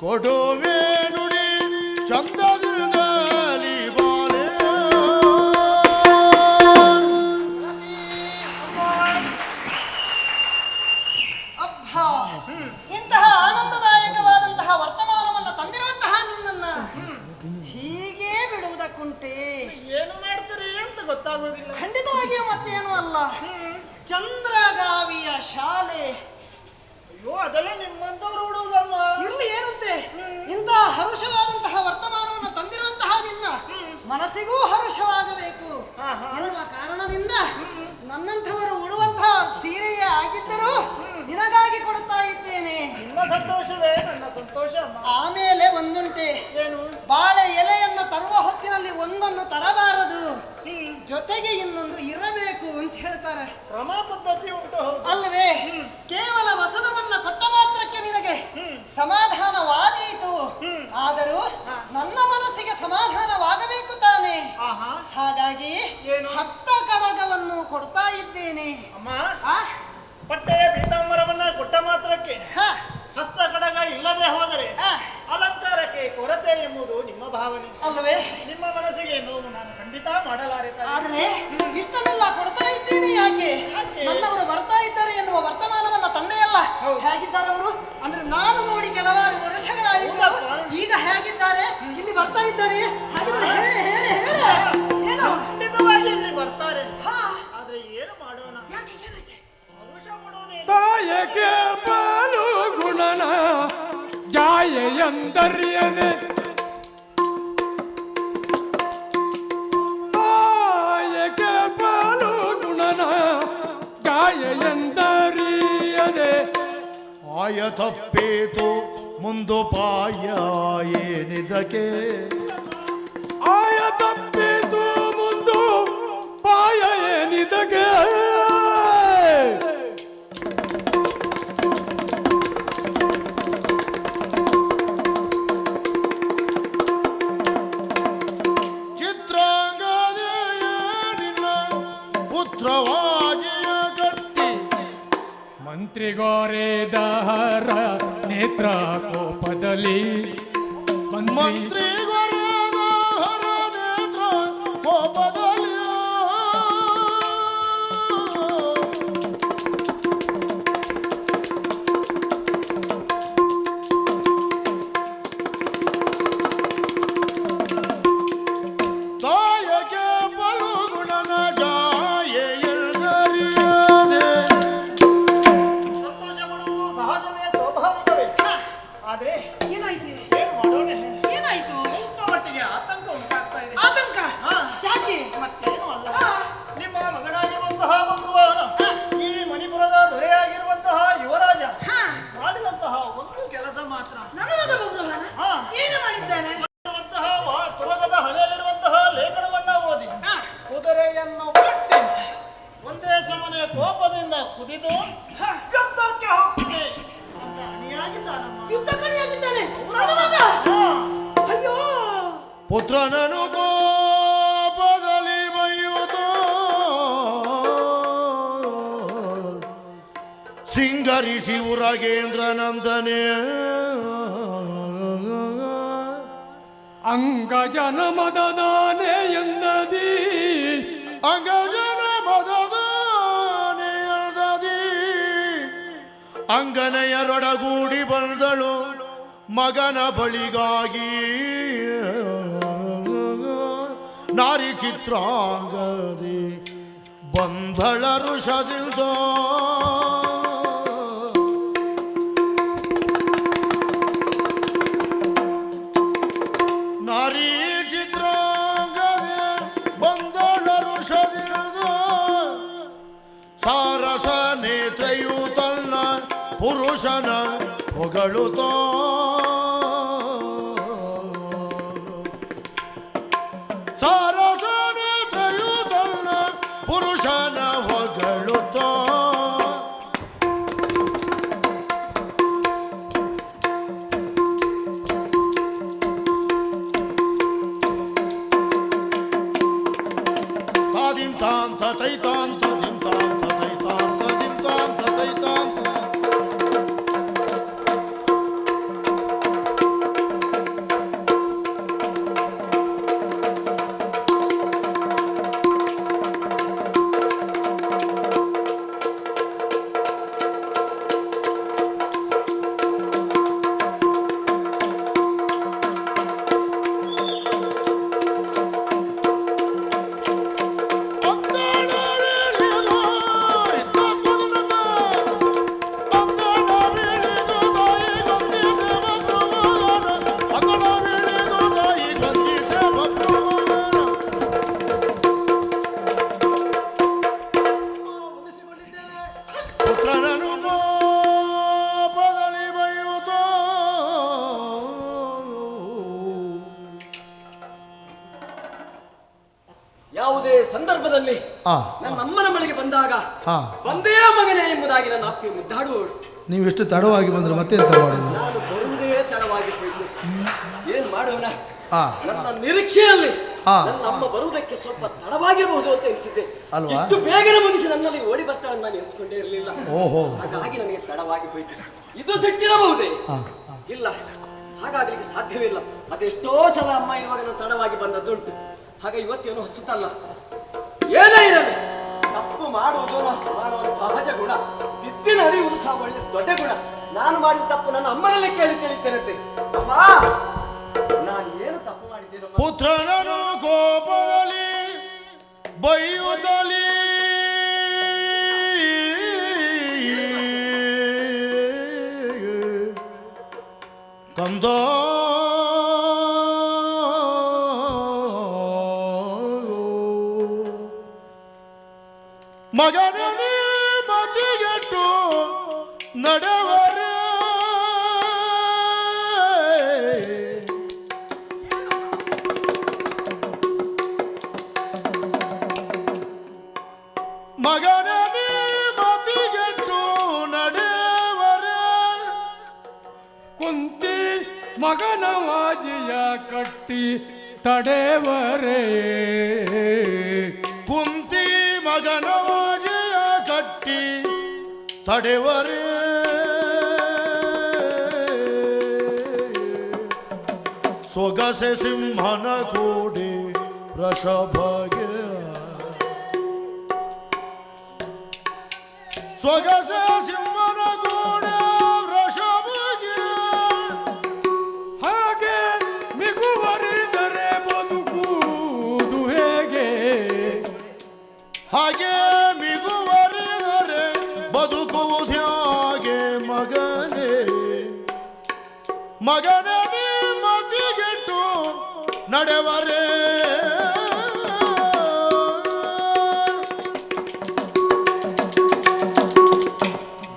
ಕೊಡುವೆ ನುಡಿ ಚಂದದಲ್ಲಿ ಬಾಳೆ. ಅಬ್ಬಾ ಇಂತಹ ಆನಂದದಾಯಕವಾದಂತಹ ವರ್ತಮಾನವನ್ನು ತಂದಿರುವಂತಹ ನಿನ್ನನ್ನ. ಹೀಗೆ ಬಿಡುವುದಕ್ಕುಂಟೆ. ಏನು ಮಾಡ್ತೀರಿ ಅಂತ ಗೊತ್ತಾಗೋದಿಲ್ಲ ಖಂಡಿತವಾಗಿಯೂ ಮತ್ತೇನು ಅಲ್ಲ. ಚಂದ್ರಗಾವಿಯ ಶಾಲೆ. ಅಯ್ಯೋ ಅದೆಲ್ಲ ನಿಮ್ಮಂತವ್ರು ಹುಡುಗಮ್ಮ ಇರ್ಲಿ ಏನಂತೆ ಇಂತಹ ಹರುಷವಾದಂತಹ ವರ್ತಮಾನವನ್ನು ತಂದಿರುವಂತಹ ನಿನ್ನ ಮನಸ್ಸಿಗೂ ಹರುಷವಾಗಬೇಕು. ಎನ್ನುವ ಕಾರಣದಿಂದ ನನ್ನಂಥವರು ಉಡುವಂತಹ ಸೀರೆಯೇ ಆಗಿದ್ದರೂ ನಿನಗಾಗಿ ಕೊಡುತ್ತಾ ಇದ್ದೇನೆ. ನಿಮ್ಮ ಸಂತೋಷವೇ ನನ್ನ ಸಂತೋಷ ಆಮೇಲೆ ಒಂದುಂಟೆ. ಏನು? ಬಾಳೆ ಎಲೆಯನ್ನು ತರುವ ಹೊತ್ತಿನಲ್ಲಿ ಒಂದನ್ನು ತರಬಾರದು. ಜೊತೆಗೆ ಇನ್ನೊಂದು ಇರಬೇಕು ಅಂತ ಹೇಳ್ತಾರೆ. ಕ್ರಮ ಪದ್ಧತಿ ಉಂಟು ಅಲ್ಲವೇ? ಕೇವಲ ವಸನವನ್ನ ಕೊಟ್ಟ ಮಾತ್ರಕ್ಕೆ ನಿನಗೆ ಹ್ಮ್. ಆದರೂ ನನ್ನ ಮನಸ್ಸಿಗೆ ಸಮಾಧಾನವಾಗಬೇಕು ತಾನೆ. ಹಾಗಾಗಿ? ಹತ್ತ ಕಡಗವನ್ನು ಕೊಡ್ತಾ ಇದ್ದೇನೆ. ಅಮ್ಮ? ಪಟ್ಟೆಯ ಪೀತಾಂಬರವನ್ನ ಕೊಟ್ಟ ಮಾತ್ರಕ್ಕೆ. ಎಂದರಿಯದೆ ಆಯ ತಪ್ಪೇತು ಮುಂದು ಪಾಯ ಏನಿದಕ್ಕೆ? ಆಯ ತಪ್ಪೇತು ಮುಂದು ಪಾಯ ಏನಿದಗೆ त्रिगोरे दहर नेत्र को ಪುತ್ರನನು ಕೋಪದಲ್ಲಿ ಬೈಯುವುದು ಸಿಂಗರಿಸಿ ಉರಗೇಂದ್ರ ನಂದನೆ ಅಂಗಜನ ಮದದಾನೆ ಎಂದದಿ. ಅಂಗಜನ ಎಂದದಿ. ಅಂಗನೆಯರೊಡಗೂಡಿ ಬಂದಳು ಮಗನ ಬಳಿಗಾಗಿ. ನಾರಿ ಚಿತ್ರಾಂಗದಿ ಬಂಧಳ ಋಷದಿಂದ ನಾರಿ ಚಿತ್ರಾಂಗದಿ ಬಂದಳ ಋಷದಿಂದ ಸಾರಸ ನೇತ್ರಯು ತನ್ನ ಪುರುಷನ ಹೊಗಳುತ್ತೋ. ಸಾರಸ ಸಂದರ್ಭದಲ್ಲಿ ನನ್ನಮ್ಮನ ನನ್ನ ಅಮ್ಮನ ಮನೆಗೆ ಬಂದಾಗ ಒಂದೇ ಮಗನೇ ಎಂಬುದಾಗಿ ನನ್ನ ಅಪ್ಪಿ ಮುದ್ದಾಡುವಳು ನೀವು ಎಷ್ಟು ತಡವಾಗಿ ಬಂದ್ರೆ ಮಾಡೋದು? ನಾನು ಬರುವುದೇ ತಡವಾಗಿ ಹೋಯ್ತು ಏನ್ ಮಾಡೋಣ? ನನ್ನ ನಿರೀಕ್ಷೆಯಲ್ಲಿ. ನನ್ನ ಅಮ್ಮ ಬರುವುದಕ್ಕೆ ಸ್ವಲ್ಪ ತಡವಾಗಿರಬಹುದು ಅಂತ ಎನಿಸಿದ್ದೆ? ಇಷ್ಟು ಬೇಗನೆ ಮುಗಿಸಿ ನನ್ನಲ್ಲಿ ಓಡಿ ಬರ್ತಾಳೆ ನಾನು ಎನಿಸ್ಕೊಂಡೇ ಇರಲಿಲ್ಲ. ಓಹೋ. ಹಾಗಾಗಿ ನನಗೆ ತಡವಾಗಿ ಹೋಯ್ತು. ಇದು ಸಿಟ್ಟಿರಬಹುದೇ? ಇಲ್ಲ. ಹಾಗಾಗ್ಲಿಕ್ಕೆ ಸಾಧ್ಯವಿಲ್ಲ. ಅದೆಷ್ಟೋ ಸಲ ಅಮ್ಮ ಇರುವಾಗ ನಾನು ತಡವಾಗಿ ಬಂದದ್ದುಂಟು. ಹಾಗೆ ಇವತ್ತೇನು ಹಸುತ್ತಲ್ಲ ಏನೇ ಇರಲಿ, ತಪ್ಪು ಮಾಡುವುದು ಮಾನವನ ಸಹಜ ಗುಣ. ತಿದ್ದಿ ನಡೆಯುವುದು ಸಹ ಒಳ್ಳೆ ದೊಡ್ಡ ಗುಣ. ನಾನು ಮಾಡಿದ ತಪ್ಪು ನನ್ನ ಅಮ್ಮನಲ್ಲೇ ಕೇಳಿ ತಿಳಿತೇನೆ ಅಮ್ಮ, ನಾನು ಏನು ತಪ್ಪು ಮಾಡಿದ್ದೇನೆ ಪುತ್ರನನು ಕೋಪದಲ್ಲಿ ಬೈಯುತ್ತಲೇ ಮಗನೇ ಮತಿಗೆಟ್ಟು ನಡವರ. ಮಗನೇ ಮತಿಗೆಟ್ಟು ನಡೆವರೇ. ಕುಂತಿ ಮಗನ ವಾಜಿಯ ಕಟ್ಟಿ ತಡೆವರೇ. ಕುಂತಿ ಮಗನ ಕಟ್ಟಿ ತಡೆವರೇ. ಸೊಗಸೆ ಸಿಂಹನ ಕೂಡಿ ವೃಷಭಗೆ ಸೊಗಸೆ ಸಿಂಹನ ಬದುಕುವುದ್ಯಾಗೆ ಮಗನೇ. ಮಗನೇ ಮತಿಗೆಟ್ಟು ನಡೆವರೇ.